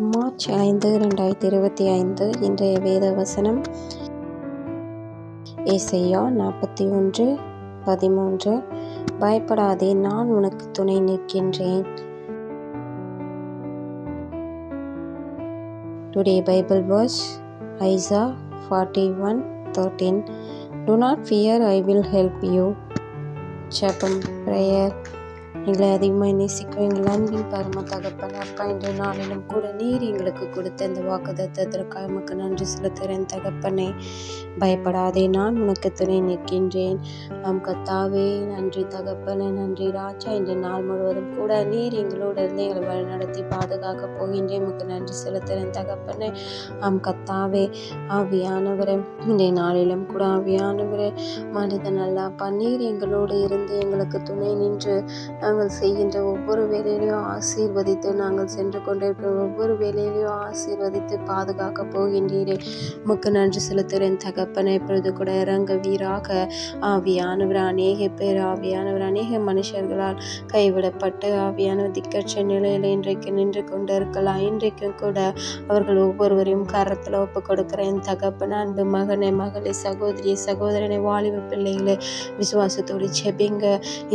March ஐந்து ரெண்டாயிரத்தி இருபத்தி ஐந்து இன்றைய வேத வசனம். ஏசையா நாற்பத்தி ஒன்று பதிமூன்று பயப்படாதே நான் உனக்கு துணை நிற்கின்றேன். Today Bible verse Isaiah forty one thirteen do not fear I will help you ஜெபம் ப்ரேயர் எங்களை அதிகமாக நேசிக்கும் எங்கள் அன்பின் பரம தகப்பன் அப்பா இன்று நாளிலும் கூட நீர் எங்களுக்கு கொடுத்த இந்த வாக்குதத்திற்காக நமக்கு நன்றி செலுத்துகிறேன். தகப்பனே பயப்படாதே நான் உனக்கு துணை நிற்கின்றேன். நம் கத்தாவே நன்றி தகப்பனே நன்றி ராஜா இன்று நாள் முழுவதும் கூட நீர் எங்களோடு இருந்து எங்களை வழிநடத்தி பாதுகாக்க போகின்றேன் உமக்கு நன்றி செலுத்துகிறேன். தகப்பனே ஆம் கத்தாவே ஆவியானவரே இன்றைய நாளிலும் கூட ஆவியானவரே மனிதன் அல்ல பன்னீர் எங்களோடு இருந்து எங்களுக்கு துணை நின்று நாங்கள் செய்கின்ற ஒவ்வொரு வேலையிலையும் ஆசீர்வதித்து நாங்கள் சென்று கொண்டிருக்கிற ஒவ்வொரு வேலையிலையும் ஆசீர்வதித்து பாதுகாக்க போகின்றீரே. உமக்கு நன்றி செலுத்துகிறேன் தகப்பனை இப்பொழுது கூட இறங்க வீராக ஆவியானவர் அநேக பேர் ஆவியானவர் அநேக மனுஷர்களால் கைவிடப்பட்டு ஆவியானவர் திக்கற்ற நிலையில் இன்றைக்கு நின்று கொண்டு இருக்கலாம் இன்றைக்கும் கூட அவர்கள் ஒவ்வொருவரையும் கரத்தில் ஒப்பு கொடுக்கிறேன் தகப்பன அன்பு மகனை மகளை சகோதரி சகோதரனை வாலிப பிள்ளைகளை விசுவாசத்தோடு செபிங்க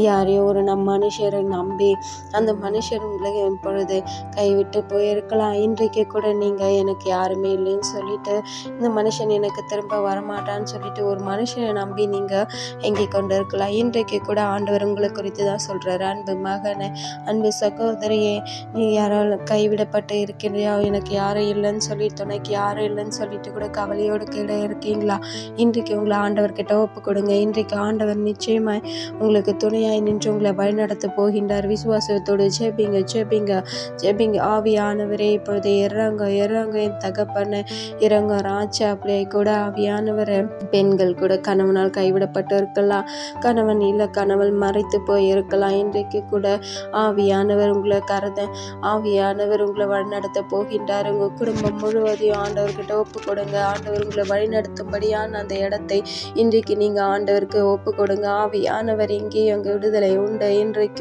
யாரையோ ஒரு நம் மனுஷரை நம்பி அந்த மனுஷர் உங்களை இப்பொழுது கைவிட்டு போயிருக்கலாம். இன்றைக்கு கூட நீங்கள் எனக்கு யாருமே இல்லைன்னு சொல்லிட்டு இந்த மனுஷன் எனக்கு திரும்ப வரமாட்டான்னு சொல்லிட்டு ஒரு மனுஷனை நம்பி நீங்கள் எங்கே கொண்டு இருக்கலாம் இன்றைக்கு கூட ஆண்டவர் உங்களை குறித்து தான் சொல்கிறாரு அன்பு மகனை அன்பு சகோதரியே நீ யாரால் கைவிடப்பட்டு இருக்கின்றியா எனக்கு யாரும் இல்லைன்னு சொல்லிட்டு துணைக்கு யாரும் இல்லைன்னு சொல்லிட்டு கூட கவலையோடு கீழே இருக்கீங்களா? இன்றைக்கு உங்களை ஆண்டவர்கிட்ட ஒப்பு கொடுங்க. இன்றைக்கு ஆண்டவர் நிச்சயமாய் உங்களுக்கு துணையாய் நின்று உங்களை வழிநடத்த போகின்றார். விசுவாசத்தோடு ஜெபிங்க ஜெபிங்க ஜெபிங்க. ஆவியானவரே இப்பொழுது இறங்க இறங்க. என் தகப்பன இறங்க. ராஜா அப்படியே கூட ஆவியானவரை. பெண்கள் கூட கணவனால் கைவிடப்பட்டு இருக்கலாம் கணவன் இல்லை கணவன் மறைத்து போய் இருக்கலாம் இன்றைக்கு கூட ஆவியானவர் உங்களை கருத ஆவியானவர் உங்களை வழிநடத்த போகின்றார். உங்கள் குடும்பம் முழுவதையும் ஆண்டவர்கிட்ட ஒப்பு கொடுங்க ஆண்டவர் உங்களை வழிநடத்தும்படியான அந்த இடத்தை இன்றைக்கு நீங்கள் ஆண்டவருக்கு ஒப்பு கொடுங்க ஆவியானவர் இங்கே எங்கள் விடுதலை உண்டு. இன்றைக்கு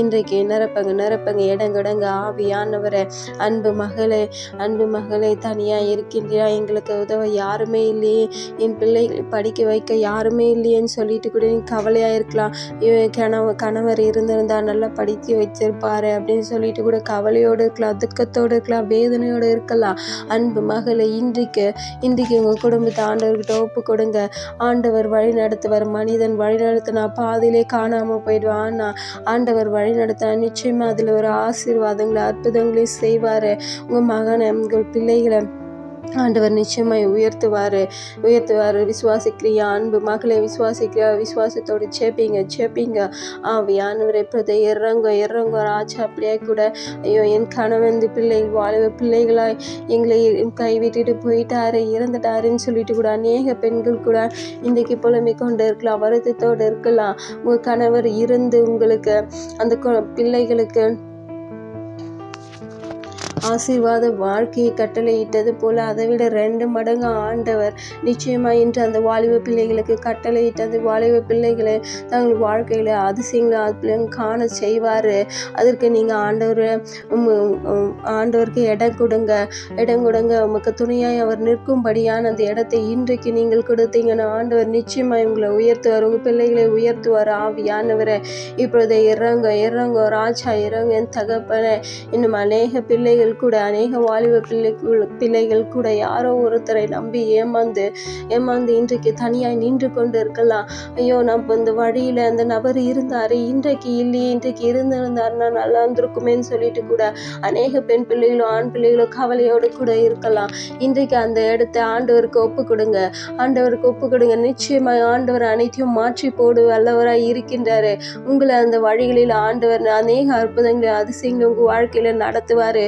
இன்றைக்கு நிரப்பங்க நிரப்பங்க இடங்கடங்க. ஆவியானவரை அன்பு மகளே அன்பு மகளே தனியாக இருக்கின்றியா எங்களுக்கு உதவ யாருமே இல்லையே. என் பிள்ளைகளை படிக்க வைக்க யாருமே இல்லையேன்னு சொல்லிட்டு கூட நீ கவலையாக இருக்கலாம். கணவ கணவர் இருந்திருந்தா நல்லா படிக்க வச்சிருப்பாரு அப்படின்னு சொல்லிட்டு கூட கவலையோடு இருக்கலாம் துக்கத்தோடு இருக்கலாம் வேதனையோடு இருக்கலாம். அன்பு மகளை இன்றைக்கு இன்றைக்கு உங்கள் குடும்பத்தை ஆண்டவர்கிட்ட ஒப்பு கொடுங்க ஆண்டவர் வழி நடத்துவார் மனிதன் வழி நடத்தினா பாதியிலே காணாமல் போயிடுவான். ஆனால் ஆண்டவர் வழி நடத்தினா நிச்சயமாக அதில் ஒரு ஆசீர்வாதங்களை அற்புதங்களையும் செய்வார். உங்கள் மகனை உங்கள் பிள்ளைகளை. ஆண்டவர் நிச்சயமாய் உயர்த்துவார் உயர்த்துவார். விசுவாசிக்கிறியா அன்பு மகளை விசுவாசிக்கிறியா விசுவாசத்தோடு சேப்பிங்க சேப்பிங்க. ஆவியானவர் எப்போதை இறங்க இறங்க ராஜா அப்படியே கூட ஐயோ என் கணவன் பிள்ளைகள் வாழ பிள்ளைகளாய் எங்களை கைவிட்டுட்டு போயிட்டாரு இறந்துட்டாருன்னு சொல்லிட்டு கூட அநேக பெண்கள் கூட இன்றைக்கு புலம்பிக் கொண்டு இருக்கலாம் வருத்தத்தோடு இருக்கலாம். உங்கள் கணவர் இருந்து உங்களுக்கு அந்த பிள்ளைகளுக்கு ஆசீர்வாத வாழ்க்கையை கட்டளையிட்டது போல அதை விட ரெண்டு மடங்கு ஆண்டவர் நிச்சயமாக இன்று அந்த வாலிப பிள்ளைகளுக்கு கட்டளையிட்ட அந்த வாலிப பிள்ளைகளை தங்கள் வாழ்க்கையில் அதிசயங்களை அற்புதம் காண செய்வார். அதற்கு நீங்கள் ஆண்டவர் ஆண்டவருக்கு இடம் கொடுங்க. இடம் கொடுங்க. உமக்கு துணையாய் அவர் நிற்கும்படியான அந்த இடத்தை இன்றைக்கு நீங்கள் கொடுத்தீங்கன்னா ஆண்டவர் நிச்சயமாக உங்களை உயர்த்துவார். உங்கள் பிள்ளைகளை உயர்த்துவார். ஆவியானவரை இப்பொழுது இறங்க இறங்க ராஜா இறங்க என் தகப்பனை. இன்னும் அநேக பிள்ளைகள் கூட அநேக வாலிப பிள்ளை பிள்ளைகள் கூட யாரோ ஒருத்தரை நம்பி ஏமாந்து ஏமாந்து இன்றைக்கு தனியாய் நின்று கொண்டு இருக்கலாம் ஐயோ நம்ம இந்த வழியில் அந்த நபர் இருந்தார் இன்றைக்கு இல்லையே இன்றைக்கு இருந்திருந்தாருன்னா நல்லா இருந்திருக்குமேன்னு சொல்லிட்டு கூட அநேக பெண் பிள்ளைகளும் ஆண் பிள்ளைகளும் கவலையோடு கூட இருக்கலாம். இன்றைக்கு அந்த இடத்த ஆண்டவருக்கு ஒப்பு கொடுங்க. ஆண்டவருக்கு ஒப்பு கொடுங்க. நிச்சயமாக ஆண்டவர் அனைத்தையும் மாற்றி போடு வல்லவராய் இருக்கின்றாரு. உங்களை அந்த வழிகளில் ஆண்டவர் அநேக அற்புதங்களை அதிசயங்களை உங்கள் வாழ்க்கையில் நடத்துவார்.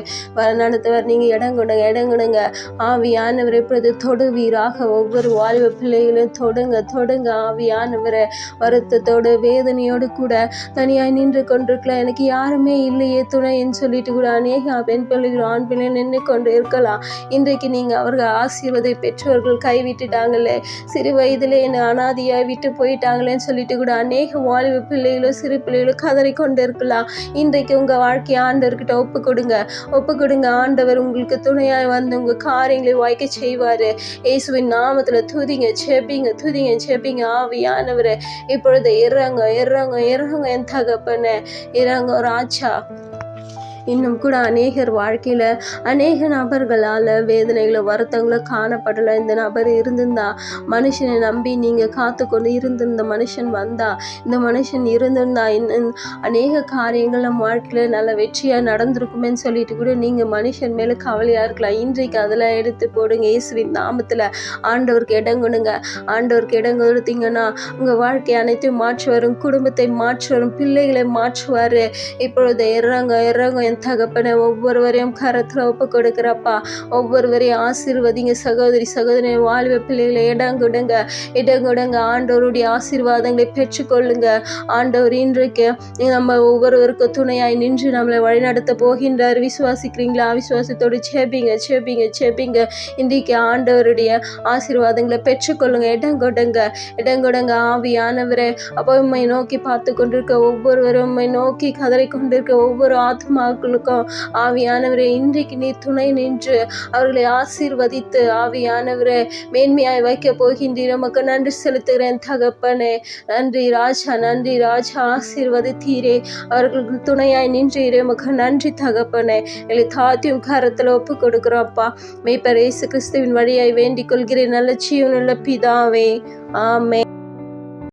நடத்துவர் நீங்கள் இடம் கொடுங்க இடம் கொடுங்க. ஆவியானவர் இப்பொழுது தொடுவீராக. ஒவ்வொரு வாலிப பிள்ளைகளையும் தொடுங்க தொடுங்க. ஆவியானவரை வருத்தத்தோடு வேதனையோடு கூட தனியாய் நின்று கொண்டிருக்கலாம். எனக்கு யாருமே இல்லையே துணைன்னு சொல்லிட்டு கூட அநேக பெண் பிள்ளைகள் ஆண் பிள்ளைகள் நின்று கொண்டு இருக்கலாம். இன்றைக்கு நீங்கள் அவர்கள் ஆசீர்வதை பெற்றோர்கள் கைவிட்டுட்டாங்களே. சிறு வயதிலே என்னை அனாதியாக விட்டு போயிட்டாங்களேன்னு சொல்லிட்டு கூட அநேக வாலிப பிள்ளைகளோ சிறு பிள்ளைகளோ கதறி கொண்டு இருக்கலாம். இன்றைக்கு உங்கள் வாழ்க்கையை ஆண்டவர்கிட்ட ஒப்பு கொடுங்க. ஒப்பு கொடுங்க ஆண்டவர் உங்களுக்கு துணையாய் வந்து உங்கள் காரியங்களை வாய்க்க செய்வார். இயேசுவின் நாமத்தில் துதிங்க செபிங்க துதிங்க செபிங்க ஆவியானவர் இப்பொழுது இறங்க இறங்க இறங்க என் தகப்பன. இறங்க ராஜா. இன்னும் கூட அநேகர் வாழ்க்கையில் அநேக நபர்களால் வேதனைகளை வருத்தங்களை காணப்படலை. இந்த நபர் இருந்திருந்தா மனுஷனை நம்பி நீங்கள் காத்து கொண்டு இருந்திருந்த மனுஷன் வந்தா இந்த மனுஷன் இருந்திருந்தா இன்னும் அநேக காரியங்கள் நம்ம வாழ்க்கையில் நல்ல வெற்றியாக நடந்திருக்குமேன்னு சொல்லிட்டு கூட நீங்கள் மனுஷன் மேலே கவலையாக இருக்கலாம். இன்றைக்கு அதெல்லாம் எடுத்து போடுங்க. இயேசுவின் நாமத்தில் ஆண்டவருக்கு இடம் கொடுங்க. ஆண்டவருக்கு இடம் கொடுத்தீங்கன்னா உங்கள் வாழ்க்கை அனைத்தையும் மாற்றுவரும் குடும்பத்தை மாற்றுவரும் பிள்ளைகளை மாற்றுவார். இப்பொழுது இறங்க இறங்க என் தகப்பனை ஒவ்வொருவரையும் கரத்தில் ஒப்பு கொடுக்குறப்பா ஒவ்வொருவரையும் ஆசீர்வதிங்க சகோதரி சகோதரி வாழ்வை பிள்ளைகளை இடங்குடுங்க இடங்குடுங்க ஆண்டவருடைய ஆசீர்வாதங்களை பெற்றுக்கொள்ளுங்க. ஆண்டவர் இன்றைக்கு நம்ம ஒவ்வொருவருக்கும் துணையாய் நின்று நம்மளை வழிநடத்த போகின்றார். விசுவாசிக்கிறீங்களா? விசுவாசத்தோடு சேபிங்க செபிங்க செபிங்க இன்றைக்கு ஆண்டவருடைய ஆசீர்வாதங்களை பெற்றுக்கொள்ளுங்க. இடங்கொடுங்க இடங்கொடுங்க ஆவியானவரை ஆவியானவரே. அப்போ உண்மை நோக்கி பார்த்து கொண்டிருக்க ஒவ்வொருவரும் நோக்கி கதறி கொண்டிருக்க ஒவ்வொரு ஆத்மாக்களுக்கும் ஆவியானவரே இன்றைக்கு நீ துணை நின்று அவர்களை ஆசீர்வதித்து ஆவியானவரே மேன்மையாய் வைக்க போகின்றீர். உமக்கு நன்றி செலுத்துகிறேன் தகப்பனே. நன்றி ராஜா நன்றி ராஜா ஆசீர்வதித்தீரே. அவர்களுக்கு துணையாய் நின்றீரே. உமக்கு நன்றி தகப்பனே. எங்களை தாத்தியும் கரத்தில் ஒப்பு கொடுக்குறோம்ப்பா மெய்ப்பர் இயேசு கிறிஸ்துவின் வழியாய் வேண்டிக் கொள்கிறேன். நல்ல ஜீவனுள்ள பிதாவே. ஆமே